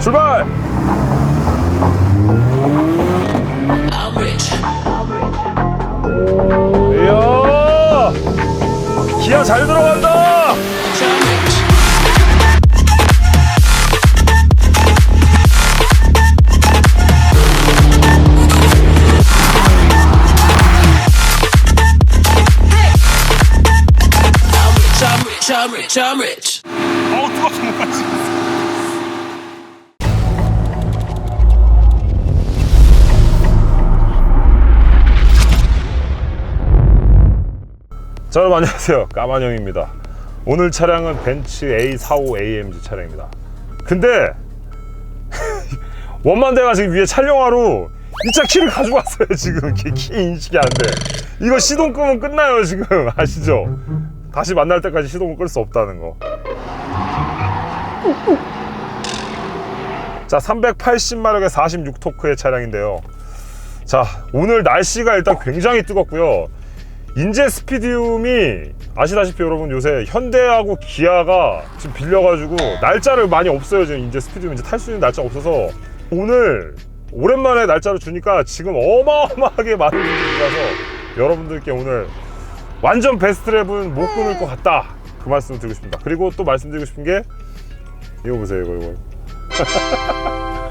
출발! 이야! 기아 잘 들어간다! I'm rich. I'm rich, 자, 여러분 안녕하세요. 까만형입니다. 오늘 차량은 벤츠 A45 AMG 차량입니다. 근데 원만대가 지금 위에 촬영하러 이 차 키를 가져왔어요. 지금 키, 키 인식이 안 돼. 이거 시동 끄면 끝나요. 지금 아시죠? 다시 만날 때까지 시동을 끌 수 없다는 거. 자, 380마력의 46토크의 차량인데요. 자, 오늘 날씨가 일단 굉장히 뜨겁고요. 인제 스피디움이 아시다시피 여러분 요새 현대하고 기아가 지금 빌려가지고 날짜를 많이 없어요. 지금 인제 스피디움 이제 탈 수 있는 날짜가 없어서 오늘 오랜만에 날짜를 주니까 지금 어마어마하게 많은 분들이라서 여러분들께 오늘 완전 베스트 랩은 못 끊을 것 같다. 그 말씀을 드리고 싶습니다. 그리고 또 말씀드리고 싶은 게 이거 보세요, 이거 이거.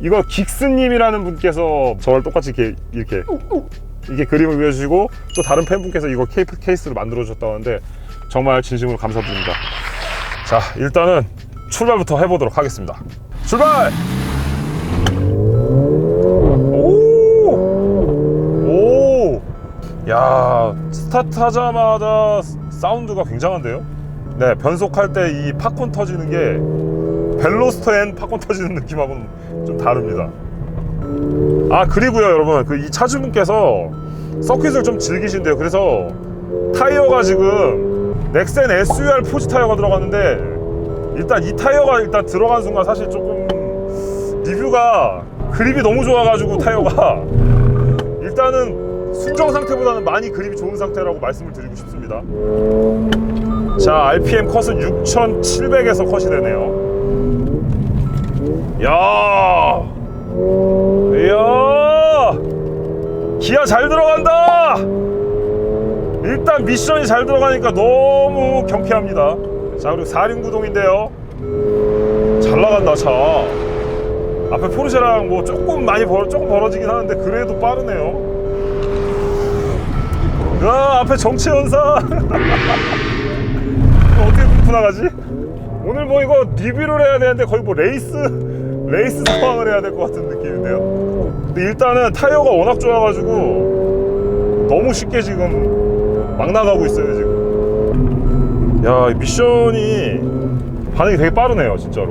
이거 긱스님이라는 분께서 저를 똑같이 이렇게 이렇게 이게 그림을 그려주시고 또 다른 팬분께서 이거 케이프 케이스로 만들어 주셨다고 하는데 정말 진심으로 감사드립니다. 자, 일단은 출발부터 해보도록 하겠습니다. 출발! 오! 오! 야, 스타트 하자마자 사운드가 굉장한데요? 네, 변속할 때 이 팝콘 터지는 게 벨로스터 앤 팝콘 터지는 느낌하고는 좀 다릅니다. 아 그리고요 여러분 그 이 차주분께서 서킷을 좀 즐기신대요. 그래서 타이어가 지금 넥센 SUR 포지 타이어가 들어갔는데 일단 이 타이어가 일단 들어간 순간 사실 조금 리뷰가 그립이 너무 좋아가지고 타이어가 일단은 순정 상태보다는 많이 그립이 좋은 상태라고 말씀을 드리고 싶습니다. 자 RPM 컷은 6700에서 컷이 되네요. 야 기아 잘 들어간다! 일단 미션이 잘 들어가니까 너무 경쾌합니다. 자 그리고 4륜 구동인데요. 잘 나간다 차. 앞에 포르쉐랑 뭐 조금 많이 벌 조금 벌어지긴 하는데 그래도 빠르네요. 야 앞에 정치연사 이거 어떻게 끊고 나가지? 오늘 뭐 이거 리뷰를 해야 되는데 거의 뭐 레이스 레이스 상황을 해야 될 것 같은 느낌인데요. 근데 일단은 타이어가 워낙 좋아가지고 너무 쉽게 지금 막 나가고 있어요 지금. 야이 미션이 반응이 되게 빠르네요 진짜로.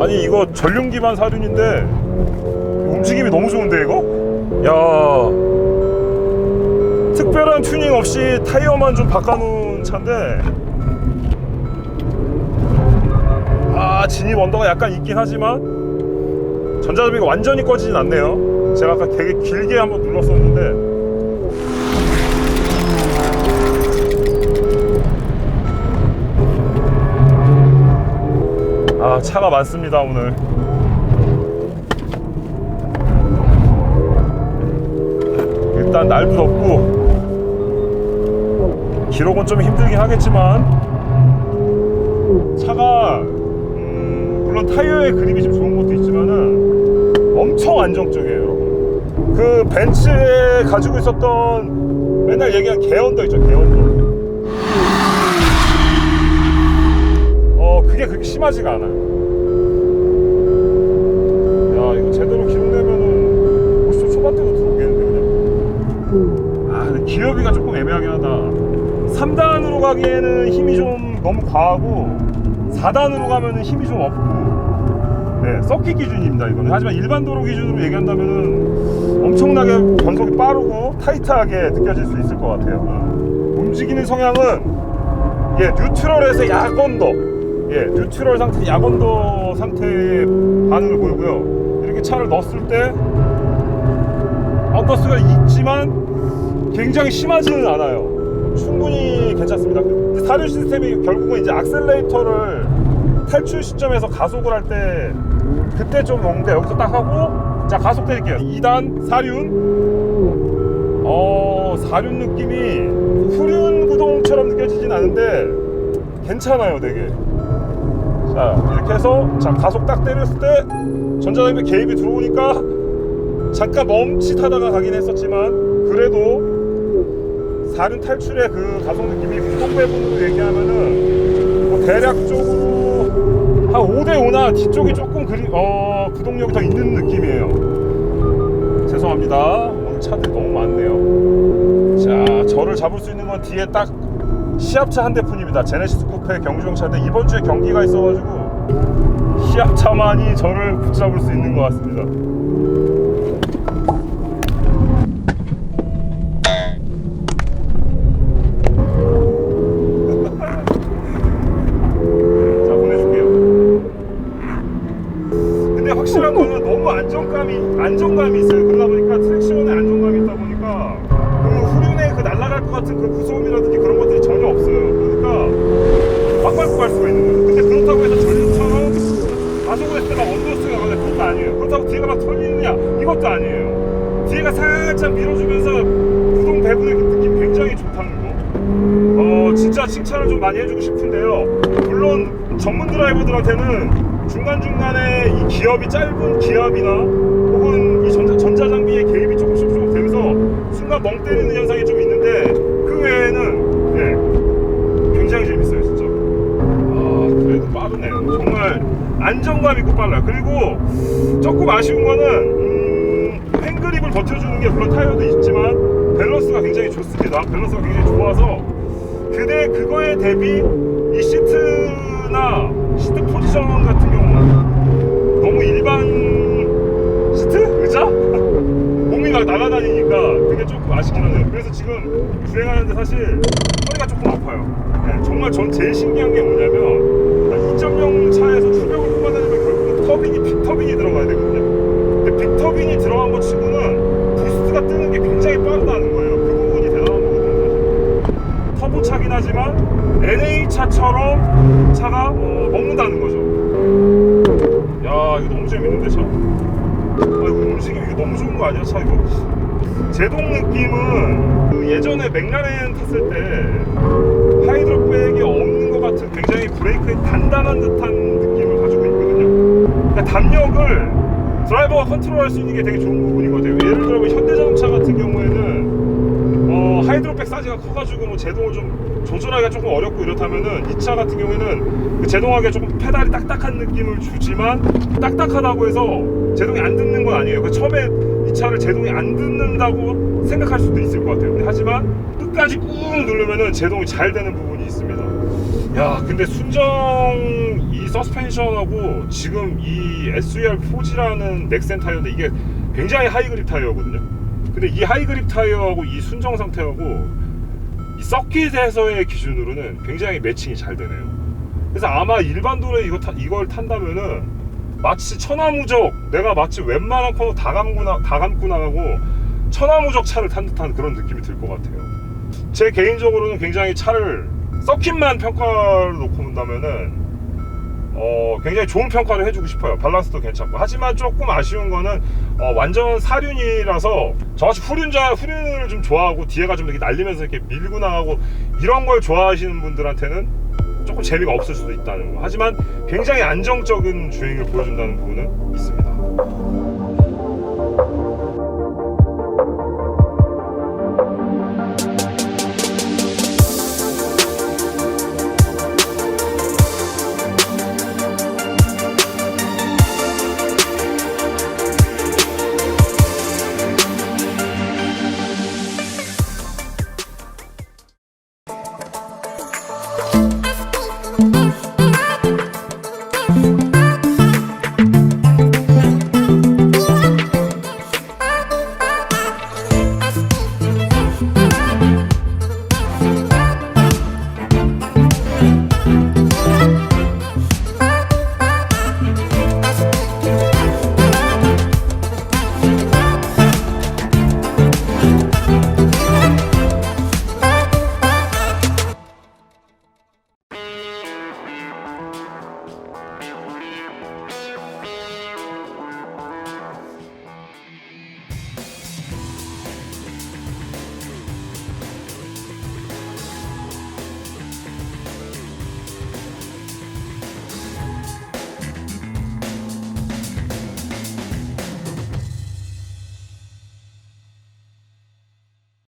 아니 이거 전륜 기반 사륜인데 움직임이 너무 좋은데 이거? 야 특별한 튜닝 없이 타이어만 좀 바꿔놓은 차인데 진입 언더가 약간 있긴 하지만 전자접이가 완전히 꺼지진 않네요. 제가 아까 되게 길게 한번 눌렀었는데. 아 차가 많습니다 오늘. 일단 날도 덥고 기록은 좀 힘들긴 하겠지만 차가 음, 물론 타이어의 그립이 좀 좋은 것도 있지만은 엄청 안정적이에요 여러분. 그 벤츠에 가지고 있었던 맨날 얘기한 개언더 있죠 개언더 어 그게 그렇게 심하지가 않아요. 야 이거 제대로 기록 내면은 50초 초반 때도 들어오겠는데 그냥. 아 근데 기어비가 조금 애매하긴 하다. 3단으로 가기에는 힘이 좀 너무 과하고 4단으로 가면은 힘이 좀 없고. 네 서킷 기준입니다 이거는. 하지만 일반 도로 기준으로 얘기한다면은 엄청나게 변속이 빠르고 타이트하게 느껴질 수 있을 것 같아요. 움직이는 성향은 예 뉴트럴에서 약언더 예 뉴트럴 상태 약언더 상태의 반응을 보이고요. 이렇게 차를 넣었을 때 언더스가 있지만 굉장히 심하지는 않아요. 충분히 괜찮습니다. 사륜 시스템이 결국은 이제 악셀레이터를 탈출 시점에서 가속을 할 때 그때 좀 먹는데 여기서 딱 하고 자 가속 뗄게요. 2단 사륜. 어 사륜 느낌이 후륜 구동처럼 느껴지진 않은데 괜찮아요 되게. 자 이렇게 해서 자 가속 딱 때렸을 때 전자장비 개입이 들어오니까 잠깐 멈칫하다가 가긴 했었지만 그래도 사륜 탈출의 그 가속 느낌이 구동 배분으로 얘기하면은 뭐 대략적으로 한 5대 5나 뒤쪽이 조금 그리 어 구동력이 더 있는 느낌이에요. 죄송합니다. 오늘 차들이 너무 많네요. 자 저를 잡을 수 있는 건 뒤에 딱 시합차 한 대뿐입니다. 제네시스 쿠페 경주용 차인데 이번 주에 경기가 있어가지고 시합차만이 저를 붙잡을 수 있는 것 같습니다. 것 같은 그 무서움이라든지 그런 것들이 전혀 없어요. 그러니까 막 밟고 갈 수가 있는 거예요. 근데 그렇다고 해서 전륜처럼 때막 언더스가 가는 그것도 아니에요. 그렇다고 뒤가 막 털리느냐 이것도 아니에요. 뒤가 살짝 밀어주면서 구동 배분의 그 느낌 굉장히 좋다는 거. 어 진짜 칭찬을 좀 많이 해주고 싶은데요. 물론 전문 드라이버들한테는 중간 중간에 이 기업이 짧은 기압이나 혹은 이 전자, 전자 장비의 개입이 조금씩 조금 되면서 순간 멍 때리는 현상이 좀 외에는 네, 굉장히 재밌어요 진짜. 아 그래도 빠르네요. 정말 안정감 있고 빨라요. 그리고 조금 아쉬운 거는 음, 횡그립을 버텨주는 게 물론 타이어도 있지만 밸런스가 굉장히 좋습니다. 밸런스가 굉장히 좋아서 그대 그거에 대비 이 시트나 시트 포지션 같은 경우는 너무 일반 시트 의자 막 날아다니니까 그게 조금 아쉽긴 하네요. 그래서 지금 주행하는데 사실 허리가 조금 아파요. 네, 정말 전 제일 신기한 게 뭐냐면 2.0 차에서 출력을 뽑아내려면 결국은 터빈이 빅터빈이 들어가야 되거든요. 근데 빅터빈이 들어간 것 치고는 부스트가 뜨는 게 굉장히 빠르다는 거예요. 그 부분이 대단한 거거든요. 사실. 터보 차긴 하지만 NA 차처럼 차가 어, 먹는다는 거죠. 야 이거 너무 재밌는데 차. 아 이거 움직임 이거 너무 좋은 거 아니야 차 이거. 제동 느낌은 그 예전에 맥라렌 탔을 때 하이드로백이 없는 것 같은 굉장히 브레이크에 단단한 듯한 느낌을 가지고 있거든요. 그러니까 담력을 드라이버가 컨트롤할 수 있는 게 되게 좋은 같아요. 예를 들어 뭐 현대자동차 같은 경우에는 어, 하이드로백 사이즈가 커가지고 뭐 제동을 좀 조절하기가 조금 어렵고 이렇다면은 이 차 같은 경우에는 그 제동하기가 조금 페달이 딱딱한 느낌을 주지만 딱딱하다고 해서 제동이 안 듣는 건 아니에요. 그 처음에 이 차를 제동이 안 듣는다고 생각할 수도 있을 것 같아요. 하지만 끝까지 꾹 누르면은 제동이 잘 되는 부분이 있습니다. 야, 근데 순정 이 서스펜션하고 지금 이 SUR 4G라는 넥센 타이어인데 이게 굉장히 하이그립 타이어거든요. 근데 이 하이그립 타이어하고 이 순정 상태하고 이 서킷에서의 기준으로는 굉장히 매칭이 잘 되네요. 그래서 아마 일반 도로에 이거 타- 이걸 탄다면은 마치 천하무적 내가 마치 웬만한 코너 다 감고 나, 다 감고 나가고 천하무적 차를 탄 듯한 그런 느낌이 들 것 같아요. 제 개인적으로는 굉장히 차를 서킷만 평가를 놓고 본다면은 어, 굉장히 좋은 평가를 해주고 싶어요. 밸런스도 괜찮고. 하지만 조금 아쉬운 거는 어, 완전 사륜이라서 저같이 후륜자 후륜을 좀 좋아하고 뒤에가 좀 이렇게 날리면서 이렇게 밀고 나가고 이런 걸 좋아하시는 분들한테는 조금 재미가 없을 수도 있다는 거. 하지만 굉장히 안정적인 주행을 보여준다는 부분은 있습니다.